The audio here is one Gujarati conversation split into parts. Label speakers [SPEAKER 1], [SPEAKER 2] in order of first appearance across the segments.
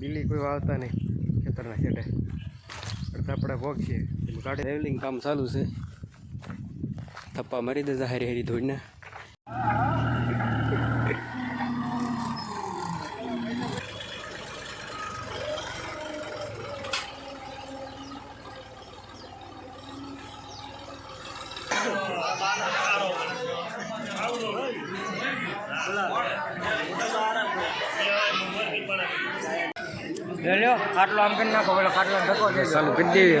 [SPEAKER 1] બિલ્લી કોઈ વાવતા નહીં, ખેતરના છેડે અડધા આપણે ભોગ છે. ગાડી રેવલિંગ કામ ચાલુ છે. થપ્પા મારી દેતા હારી હારી ધોઈને.
[SPEAKER 2] લ્યો ખાટલો આમ કરી નાખો પેલો ખાટલો ધક્કો દે.
[SPEAKER 1] ચાલુ કરી દેવી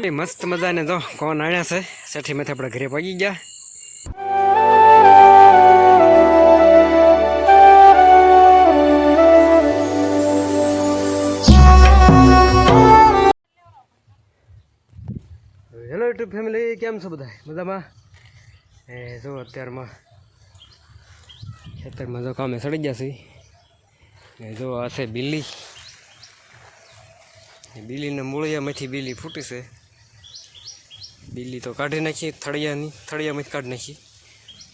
[SPEAKER 1] હવે. મસ્ત મજાને તો કોણ આણ્યા છે? સેઠી મેથી આપણે ઘરે પગી ગયા. હેલો યુટ્યુબ ફેમિલી કેમ છો બધા મજામાં? એ જો અત્યારમાં ખેતરમાં જો કામે સડી છે. ને જો આ છે બિલ્લી એ બિલ્લીને મૂળિયામાંથી બિલ્લી ફૂટી છે. બિલ્લી તો કાઢી નાખી, થળિયાની થળિયામાંથી કાઢી નાખી.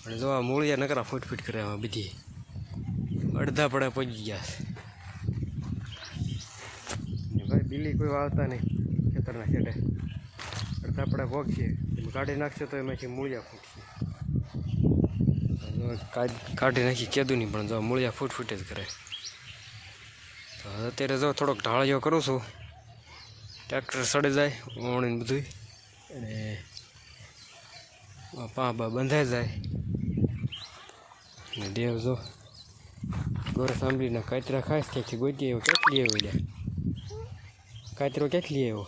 [SPEAKER 1] પણ જો આ મૂળિયા નકરા ફૂટ ફૂટ કરે આમાં બધી. અડધા પડા પહોંચી ગયા છે. ભાઈ બિલ્લી કોઈ વાવતા નહીં ખેતરના છેડે અડધા પડા ભોગ કાઢી નાખશે તો એમાંથી મૂળિયા ફૂટશે. કાઢ- નાખી કીધું નહીં પણ જો મૂળિયા ફૂટ ફૂટે જ કરે. તો અત્યારે જો થોડોક ઢાળિયો કરું છું. ટ્રેક્ટર સડે જાય ઓણીને બધું અને પા બા બંધાઈ જાય. અને દેવ જો ગોર સાંભળીને કાતરા ખાસ ત્યાંથી ગોતી આવ્યો કેટલી આવ્યો લ્યા કાતરો કેટલી આવ્યો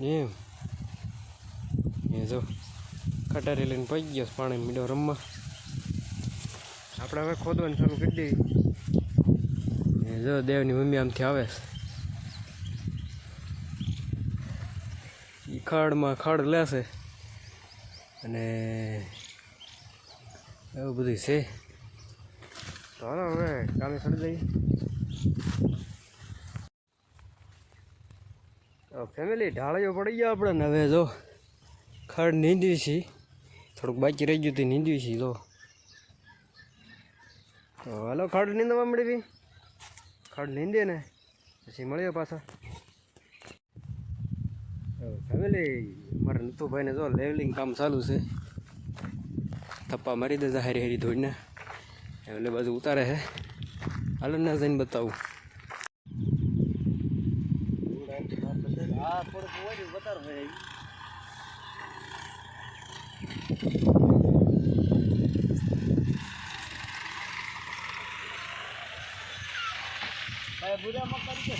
[SPEAKER 1] એમ. એ જો કટારી લઈને પડી ગયો પાણી મીડો રમવા. આપણે હવે ખોદવાનું ચાલુ કરી દઈએ. જો દેવની મમ્મી આમથી આવે છે. ખાડમાં ખાડ લેશે. અને એવું બધું છે. તો હાલો હવે કામે ચડી જઈએ. ફેમિલી ઢાળીઓ પડી ગયા આપણે હવે જો ખડ નીંદી છે. થોડુંક બાકી રહી ગયું હતું, નીંદ્યું છે તો હાલો, ખાડ નીંદવા મળી બી ખાડ નીંદે ને, પછી મળ્યો પાછા. ફેમિલી મારા નીતુભાઈને જો લેવલિંગ કામ ચાલુ છે. થપ્પા મારી દેતા હારી હારી ધોઈને એટલે બાજુ ઉતારે છે. હાલો, ના જઈને બતાવું.
[SPEAKER 2] ભાઈ બુરા મકાન છે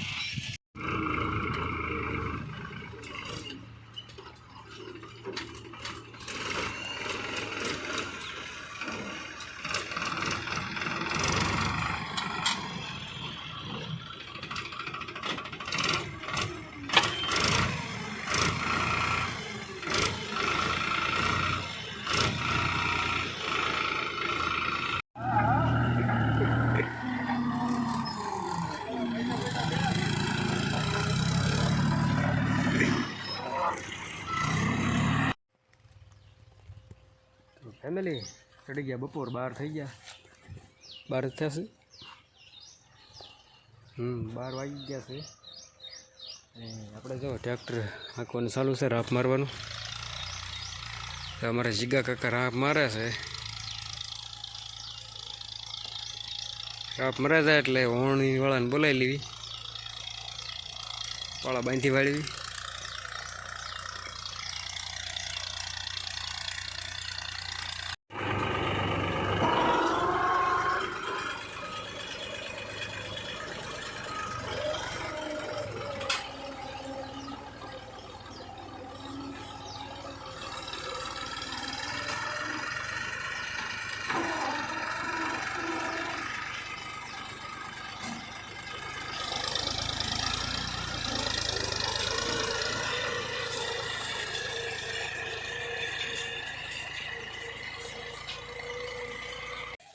[SPEAKER 1] ફેમિલી ચડી ગયા, બપોર બાર થઈ ગયા. બાર થશે હમ, બાર વાગી ગયા છે. આપણે જો ટ્રેક્ટર હાંકવાનું ચાલુ છે, રાફ મારવાનું. અમારા જીગા કાકા રાફ મારે છે. રાપ મારે જાય એટલે ઓણી વાળાને બોલાવી લેવી વાળા બાંધી વાળવી.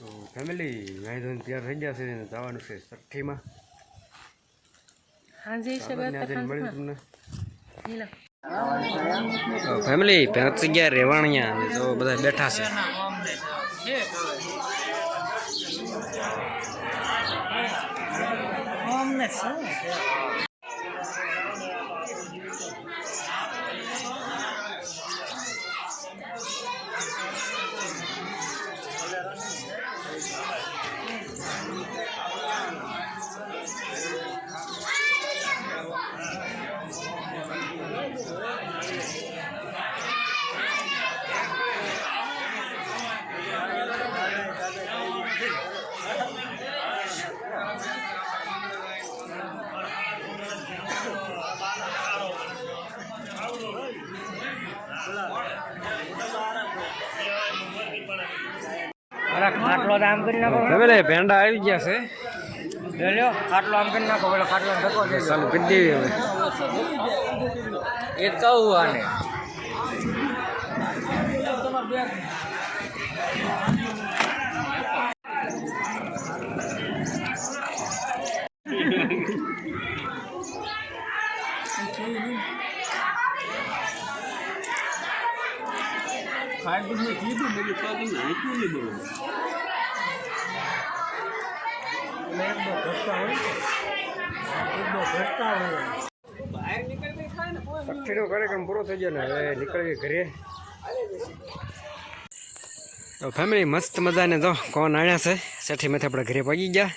[SPEAKER 1] તો ફેમિલી નાઈ ધોઈને તૈયાર થઈ ગયા છે જવાનું છે છઠ્ઠીમાં ફેમિલી પહોંચી ગયા રેવાણિયા અને જો બધા બેઠા છે?
[SPEAKER 2] ખાટલો તો આમ કરી નાખો
[SPEAKER 1] ફેમિલી ભેંડા આવી ગયા છે.
[SPEAKER 2] લે લ્યો ખાટલો આમ કરી નાખો પેલો ખાટલો ધક્કો દે.
[SPEAKER 1] ચાલુ કરી દેવી હવે.
[SPEAKER 2] એ કહું આને.
[SPEAKER 1] પક્ષીનો કાર્યક્રમ પૂરો થઈ ને, હવે નીકળીએ ઘરે. તો ફેમિલી મસ્ત મજાને જો, કોણ આણ્યા છે? સેઠી મેથી આપણે ઘરે પગી ગયા.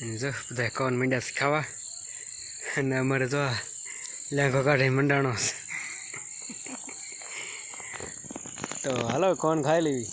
[SPEAKER 1] અને જો બધા કોણ છે ખાવા? અને અમારે જો લેંઘો કાઢી મંડાણો તો હાલો, કોણ ખાઈ લેવી?